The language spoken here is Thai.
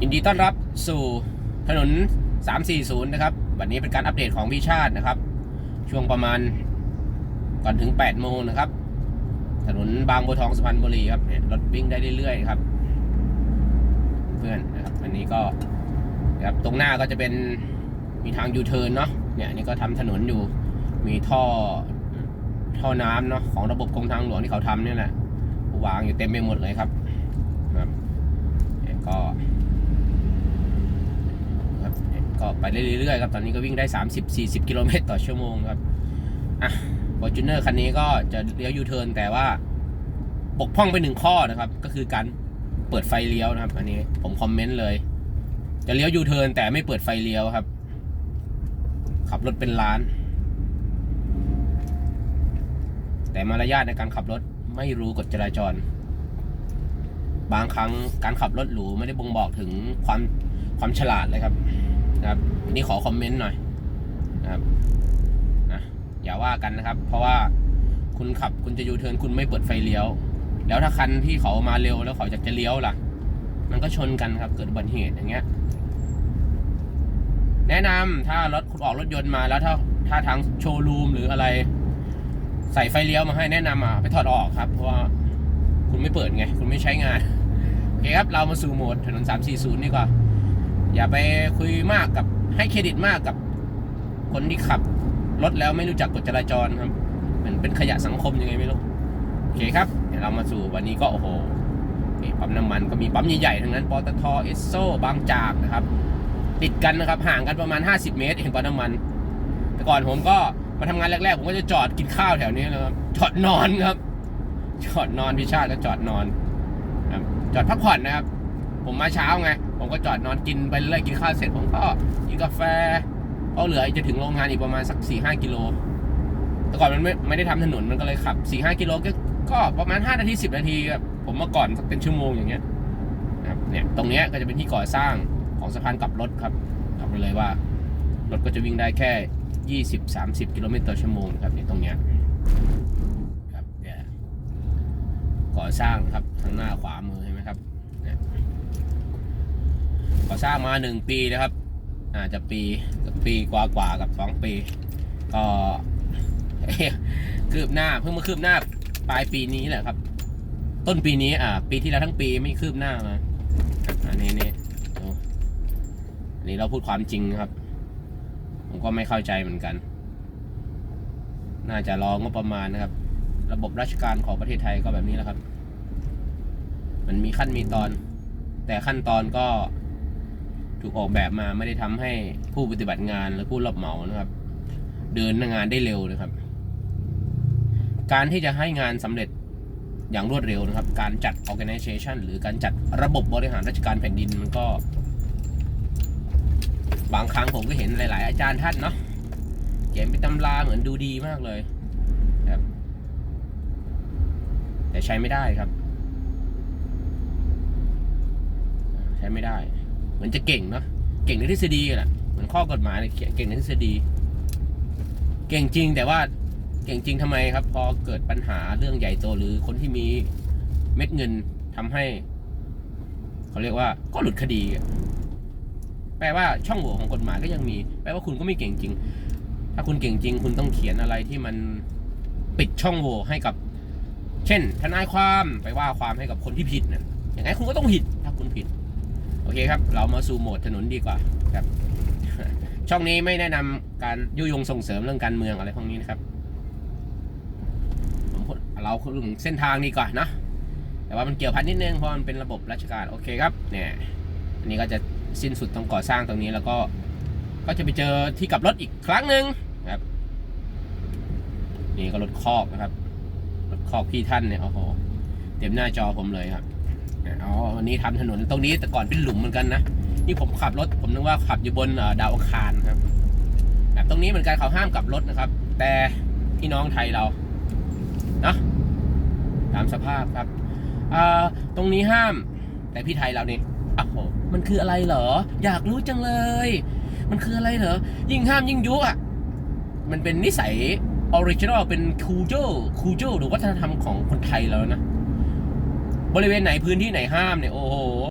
ยินดีต้อนรับสู่ถนน 340 นะครับ วันนี้เป็นการอัปเดตของพี่ชาตินะครับ ช่วงประมาณก่อนถึง 8 โมงนะครับ ถนนบางบัวทองสุพรรณบุรีครับเนี่ยรถวิ่งได้เรื่อยๆครับ เพื่อนนะครับอันนี้ก็นะครับตรงหน้าก็จะเป็นมีทางยูเทิร์นเนาะเนี่ยนี่ก็ทำถนนอยู่มีท่อท่อน้ำเนาะของระบบกรมทางหลวงที่เขาทำเนี่ยแหละวางอยู่เต็มไปหมดเลยครับครับก็ ก็ไปเรื่อยๆครับตอนนี้ก็วิ่งได้ 30-40 กิโลเมตรต่อชั่วโมงครับอะฟอร์จูเนอร์คันนี้ก็จะเลี้ยวยูเทิร์นแต่ว่าบกพร่องไปหนึ่งข้อนะครับ ก็คือการเปิดไฟเลี้ยวนะครับ อันนี้ผมคอมเมนต์เลย จะเลี้ยวยูเทิร์นแต่ไม่เปิดไฟเลี้ยวครับ ขับรถเป็นล้าน แต่มารยาทในการขับรถไม่รู้กฎจราจร บางครั้งการขับรถหรูไม่ได้บ่งบอกถึงความความฉลาดเลยครับ นะครับอันนี้ขอคอมเมนต์หน่อยนะครับนะอย่าว่ากันนะครับ เพราะว่าคุณขับคุณจะยูเทิร์นคุณไม่เปิดไฟเลี้ยว แล้วถ้าคันที่เขามาเร็วแล้วเขาจะจะเลี้ยวล่ะ มันก็ชนกันครับเกิดอุบัติเหตุอย่างเงี้ย แนะนำถ้ารถคุณออกรถยนต์มาแล้วถ้าถ้าทางโชว์รูมหรืออะไร ใส่ไฟเลี้ยวมาให้แนะนำอะไปถอดออกครับ เพราะว่าคุณไม่เปิดไง คุณไม่ใช้งาน โอเคครับ เรามาสู่โหมดถนน340นี่ก่อน อย่าไปคุยมากกับให้เครดิตมากกับคนที่ขับรถแล้วไม่รู้จักกฎจราจรครับเหมือนเป็นขยะสังคมยังไงไม่รู้โอเคครับเดี๋ยวเรามาสู่วันนี้ก็โอ้โหปั๊มน้ำมันก็มีปั๊มใหญ่ๆทั้งนั้นปตทเอสโซบางจากนะครับ ติดกันนะครับห่างกันประมาณ 50 เมตรเองปั๊มน้ำมัน แต่ก่อนผมก็มาทำงานแรกๆ ผมก็จะจอดกินข้าวแถวนี้นะครับจอดนอนครับ จอดนอนพิชาติก็จอดนอนครับจอดพักผ่อนนะครับ ผมมาเช้าไง ผมก็จอดนอนกินไปเรื่อยกินข้าวเสร็จผมก็กินกาแฟก็เหลือจะถึงโรงงานอีกประมาณสัก4ี่ห้ากิโล แต่ก่อนมันไม่ไม่ได้ทำถนนมันก็เลยขับ4ี่ห้ากิโลก็ก็ประมาณ5นาที10นาทีครับผมเมื่อก่อนสักเป็นชั่วโมงอย่างเงี้ยนะครับเนี่ยตรงเนี้ยก็จะเป็นที่ก่อสร้างของสะพานกลับรถครับบอกไปเลยว่ารถก็จะวิ่งได้แค่ 20-30 กิโลเมตรต่อชั่วโมงครับเนี่ยตรงเนี้ยครับเนี่ยก่อสร้างครับทางหน้าขวามือเห็นไหม ก่อสร้างมาหนึ่งปีนะครับ อาจจะปีปีกว่ากว่ากับสองปี ก็คืบหน้าเพิ่งมาคืบหน้าปลายปีนี้แหละครับ ต้นปีนี้อ่า ปีที่แล้วทั้งปีไม่คืบหน้ามาอันนี้นี่อันนี้เราพูดความจริงครับ ผมก็ไม่เข้าใจเหมือนกัน น่าจะรองบประมาณนะครับ ระบบราชการของประเทศไทยก็แบบนี้แหละครับ มันมีขั้นมีตอน แต่ขั้นตอนก็ ถูกออกแบบมาไม่ได้ทำให้ผู้ปฏิบัติงานหรือผู้รับเหมานะครับ เดินงานได้เร็วนะครับ การที่จะให้งานสำเร็จอย่างรวดเร็วนะครับ การจัด organization หรือการจัดระบบบริหารราชการแผ่นดินมันก็ บางครั้งผมก็เห็นหลาย ๆ อาจารย์ท่านเนาะเขียนเป็นตำราเหมือนดูดีมากเลยครับ แต่ใช้ไม่ได้ครับ ใช้ไม่ได้ เหมือนจะเก่งเนาะเก่งในทฤษฎีแหละเหมือนข้อกฎหมายเลยเขียนเก่งในทฤษฎี เก่งจริงแต่ว่าเก่งจริงทำไมครับ พอเกิดปัญหาเรื่องใหญ่โตหรือคนที่มีเม็ดเงินทำให้เขาเรียกว่าก็หลุดคดี แปลว่าช่องโหว่ของกฎหมายก็ยังมี แปลว่าคุณก็ไม่เก่งจริง ถ้าคุณเก่งจริง คุณต้องเขียนอะไรที่มันปิดช่องโหว่ให้กับ เช่น ทนายความไปว่าความให้กับคนที่ผิดนะอย่างไงคุณก็ต้องผิด ถ้าคุณผิด โอเคครับ เรามาสู่โหมดถนนดีกว่าครับ ช่องนี้ไม่แนะนำการยุยงส่งเสริมเรื่องการเมืองอะไรพวกนี้นะครับเราคุยถึงเส้นทางดีกว่านะแต่ว่ามันเกี่ยวพันนิดนึงเพราะมันเป็นระบบราชการโอเคครับเนี่ยอันนี้ก็จะสิ้นสุดตรงก่อสร้างตรงนี้แล้วก็ก็จะไปเจอที่กลับรถอีกครั้งหนึ่งครับ นี่ก็รถคอกนะครับรถคอกพี่ท่านเนี่ยโอ้โหเต็มหน้าจอผมเลยครับ อ๋อวันนี้ทำถนนตรงนี้แต่ก่อนเป็นหลุมเหมือนกันนะนี่ผมขับรถ ผมนึกว่าขับอยู่บนดาวอังคารครับแบบตรงนี้เหมือนกันเขาห้ามกลับรถนะครับ แต่พี่น้องไทยเราเนาะตามสภาพครับอตรงนี้ห้าม แต่พี่ไทยเรานี่อ้โหมันคืออะไรเหรอ อยากรู้จังเลย มันคืออะไรเหรอ ยิ่งห้ามยิ่งยุอะ มันเป็นนิสัยออริจินอลเป็นคูโจคูโจหรือวัฒนธรรมของคนไทยแล้วนะ บริเวณไหนพื้นที่ไหนห้ามเนี่ยโอ้โห